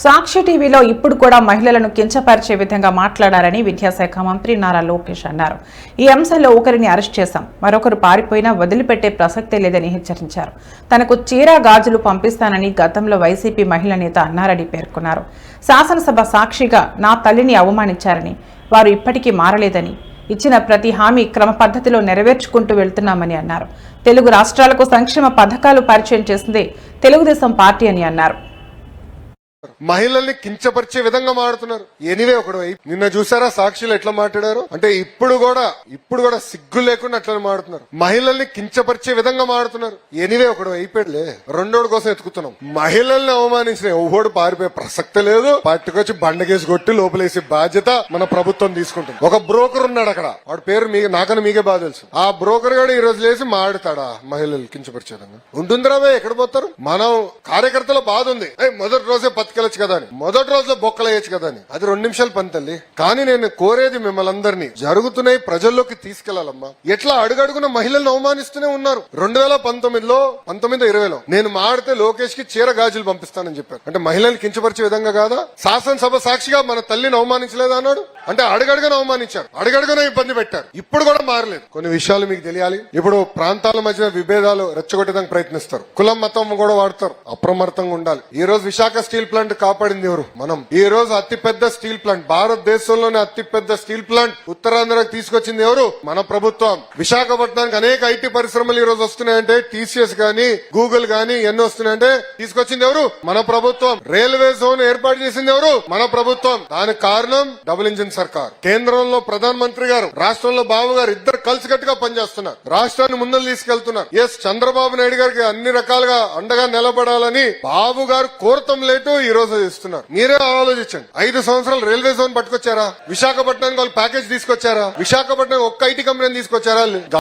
సాక్షి టీవీలో ఇప్పుడు కూడా మహిళలను కించపరిచే విధంగా మాట్లాడారని విద్యాశాఖ మంత్రి నారా లోకేష్ అన్నారు. ఈ అంశంలో ఒకరిని అరెస్ట్ చేశాం. మరొకరు పారిపోయినా వదిలిపెట్టే ప్రసక్తే లేదని హెచ్చరించారు. తనకు చీర గాజులు పంపిస్తానని గతంలో వైసీపీ మహిళా నేత అన్నారని పేర్కొన్నారు. శాసనసభ సాక్షిగా నా తల్లిని అవమానించారని వారు ఇప్పటికీ మారలేదని ఇచ్చిన ప్రతి హామీ క్రమ పద్ధతిలో నెరవేర్చుకుంటూ వెళ్తున్నామని అన్నారు. తెలుగు రాష్ట్రాలకు సంక్షేమ పథకాలు పరిచయం చేసిందే తెలుగుదేశం పార్టీ అని అన్నారు. మహిళల్ని కించపరిచే విధంగా మాడుతున్నారు ఎనివే ఒకడు వైపు నిన్న చూసారా? సాక్షులు ఎట్లా మాట్లాడారు? అంటే ఇప్పుడు కూడా ఇప్పుడు కూడా సిగ్గు లేకుండా అట్లా మాడుతున్నారు మహిళల్ని కించపరిచే విధంగా మాడుతున్నారు ఎనివే ఒకడు అయిపోయాడులే రెండోడు కోసం ఎత్తుకుతున్నాం. మహిళల్ని అవమానించిన ఎవడు పారిపోయే ప్రసక్తి లేదు. పట్టుకొచ్చి బండకేసి కొట్టి లోపలేసే బాధ్యత మన ప్రభుత్వం తీసుకుంటుంది. ఒక బ్రోకర్ ఉన్నాడు అక్కడ. వాడి పేరు మీ నాకన్నా మీకే బాగా తెలుసు. ఆ బ్రోకర్ గాడు ఈ రోజు లేసి మాడతాడా మహిళలు కించపరిచే విధంగా. ఉంటుందిరా ఎక్కడ పోతారు? మనం కార్యకర్తల బాధ ఉంది. మొదటి రోజే బతికెళ్ళచ్చు కదా అని. మొదటి రోజు బొక్కలేయచ్చు కదా అని. అది రెండు నిమిషాలు పని తల్లి. కానీ నేను కోరేది మిమ్మల్ని అందరినీ జరుగుతున్నాయి ప్రజల్లోకి తీసుకెళ్ళాలమ్మా. ఎట్లా అడుగడుగున మహిళలను అవమానిస్తూనే ఉన్నారు. రెండు వేల పంతొమ్మిదిలో పంతొమ్మిది ఇరవైలో నేను మాడితే లోకేష్కి చీర గాజులు పంపిస్తానని చెప్పారు. అంటే మహిళల్ని కించపరిచే విధంగా కాదా? శాసనసభ సాక్షిగా మన తల్లిని అవమానించలేదా అన్నాడు? అంటే అడుగడుగున అవమానించారు. అడుగడుగున ఇబ్బంది పెట్టారు. ఇప్పుడు కూడా మారలేదు. కొన్ని విషయాలు మీకు తెలియాలి. ఇప్పుడు ప్రాంతాల మధ్య విభేదాలు రెచ్చగొట్టడానికి ప్రయత్నిస్తారు. కులం మతం కూడా వాడతారు. అప్రమత్తంగా ఉండాలి. ఈ రోజు విశాఖ స్టీల్ ప్లాంట్ కాపాడింది ఎవరు? మనం. ఈ రోజు అతిపెద్ద స్టీల్ ప్లాంట్ భారతదేశంలోనే అతిపెద్ద స్టీల్ ప్లాంట్ ఉత్తరాంధ్రకు తీసుకొచ్చింది ఎవరు? మన ప్రభుత్వం. విశాఖపట్నానికి అనేక ఐటీ పరిశ్రమలు ఈ రోజు వస్తున్నాయంటే టీసీఎస్ గాని గూగుల్ గాని ఎన్ని వస్తున్నాయంటే తీసుకొచ్చింది ఎవరు? మన ప్రభుత్వం. రైల్వే జోన్ ఏర్పాటు చేసింది ఎవరు? మన ప్రభుత్వం. దానికి కారణం డబుల్ ఇంజిన్ సర్కార్. కేంద్రంలో ప్రధాన మంత్రి గారు రాష్ట్రంలో బాబు గారు ఇద్దరు కలిసికట్టుగా పనిచేస్తున్నారు. రాష్ట్రాన్ని ముందలు తీసుకెళ్తున్నారు. ఎస్ చంద్రబాబు నాయుడు గారికి అన్ని రకాలుగా అండగా నిలబడాలని బాబు గారు కోరతం లేటు ఈ రోజు ఇస్తున్నారు. మీరే ఆలోచించండి. ఐదు సంవత్సరాలు రైల్వే జోన్ పట్టుకొచ్చారా? విశాఖపట్నానికి వాళ్ళు ప్యాకేజ్ తీసుకొచ్చారా? విశాఖపట్నం ఒక్క ఐటీ కంపెనీ తీసుకొచ్చారా?